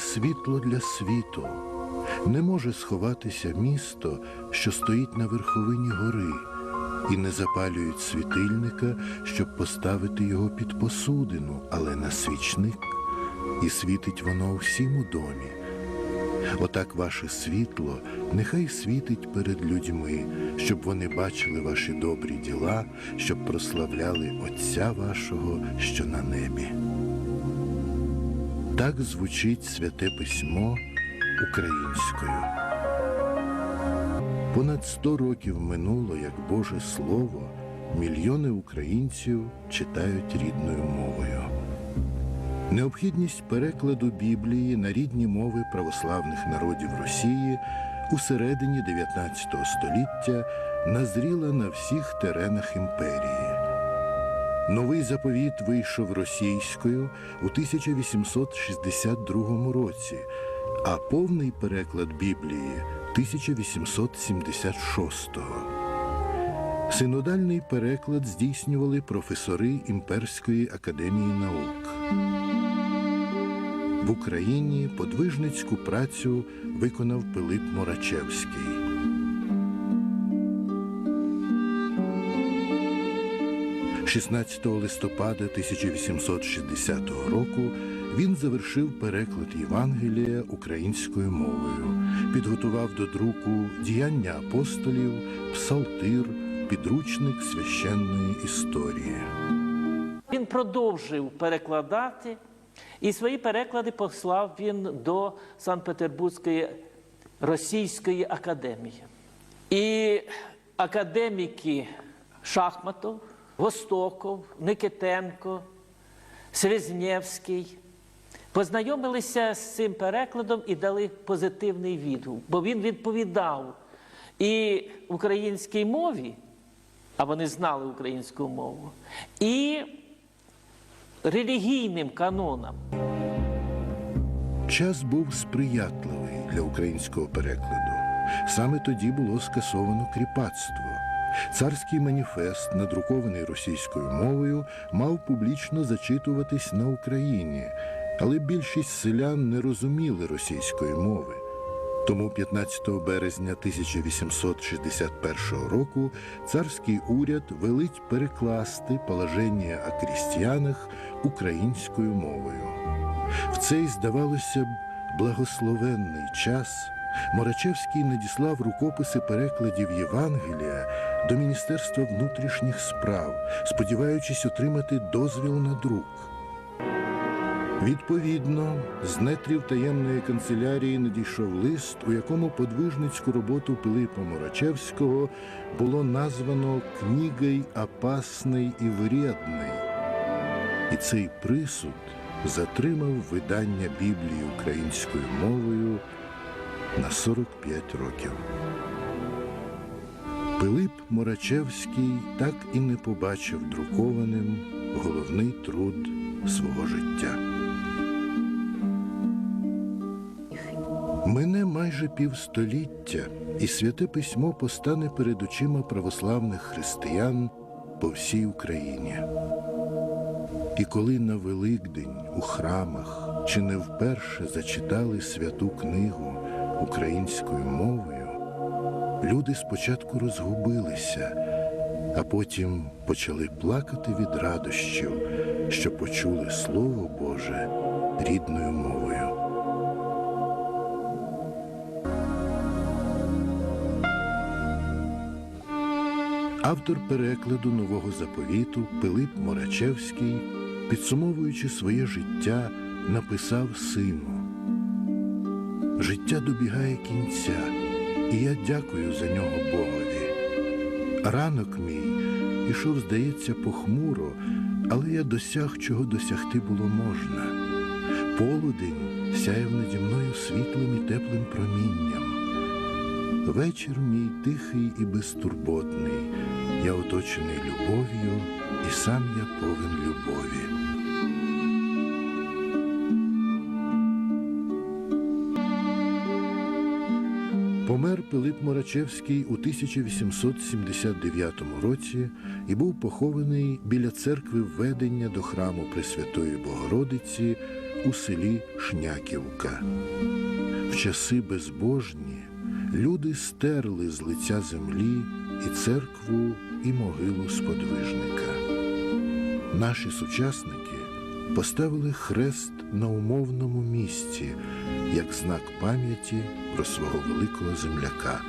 світла світу. Не може сховатися місто, що стоїть на верховині гори, і не запалюють світильника, щоб поставити його під посудину, але на свічник, і світить воно всім у домі. Отак ваше світло нехай світить перед людьми, щоб вони бачили ваші добрі діла, щоб прославляли Отця вашого, що на небі. Так звучить святе письмо українською. Понад сто років минуло, як Боже Слово, мільйони українців читають рідною мовою. Необхідність перекладу Біблії на рідні мови православних народів Росії у середині 19 століття назріла на всіх теренах імперії. Новий заповіт вийшов російською у 1862 році, а повний переклад Біблії 1876-го. Синодальний переклад здійснювали професори Імперської академії наук. В Україні подвижницьку працю виконав Пилип Морачевський. – 16 листопада 1860 року він завершив переклад Євангелія українською мовою, підготував до друку діяння апостолів, псалтир, підручник священної історії. Він продовжив перекладати, і свої переклади послав він до Санкт-Петербурзької Російської академії. І академіки Шахматов, Востоков, Никитенко, Свізнєвський познайомилися з цим перекладом і дали позитивний відгук, бо він відповідав і українській мові, а вони знали українську мову, і релігійним канонам. Час був сприятливий для українського перекладу. Саме тоді було скасовано кріпацтво. Царський маніфест, надрукований російською мовою, мав публічно зачитуватись на Україні, але більшість селян не розуміли російської мови. Тому 15 березня 1861 року царський уряд велить перекласти положення о крістіянах українською мовою. В цей, здавалося б, благословенний час Морачевський надіслав рукописи перекладів Євангелія до Міністерства внутрішніх справ, сподіваючись отримати дозвіл на друк. Відповідно, з нетрів таємної канцелярії надійшов лист, у якому подвижницьку роботу Пилипа Морачевського було названо «Книгой опасний і вредний». І цей присуд затримав видання Біблії українською мовою на 45 років. Пилип Морачевський так і не побачив друкованим головний труд свого життя. Мине майже півстоліття, і святе письмо постане перед очима православних християн по всій Україні. І коли на Великдень у храмах чи не вперше зачитали святу книгу українською мовою, люди спочатку розгубилися, а потім почали плакати від радощів, що почули Слово Боже рідною мовою. Автор перекладу нового заповіту Пилип Морачевський, підсумовуючи своє життя, написав сину. Життя добігає кінця, і я дякую за нього Богові. Ранок мій ішов, здається, похмуро, але я досяг, чого досягти було можна. Полудень сяяв наді мною світлим і теплим промінням. Вечір мій тихий і безтурботний, я оточений любов'ю, і сам я повен любові. Помер Пилип Морачевський у 1879 році і був похований біля церкви введення до храму Пресвятої Богородиці у селі Шняківка. В часи безбожні люди стерли з лиця землі і церкву, і могилу сподвижника. Наші сучасники поставили хрест на умовному місці як знак пам'яті про свого великого земляка.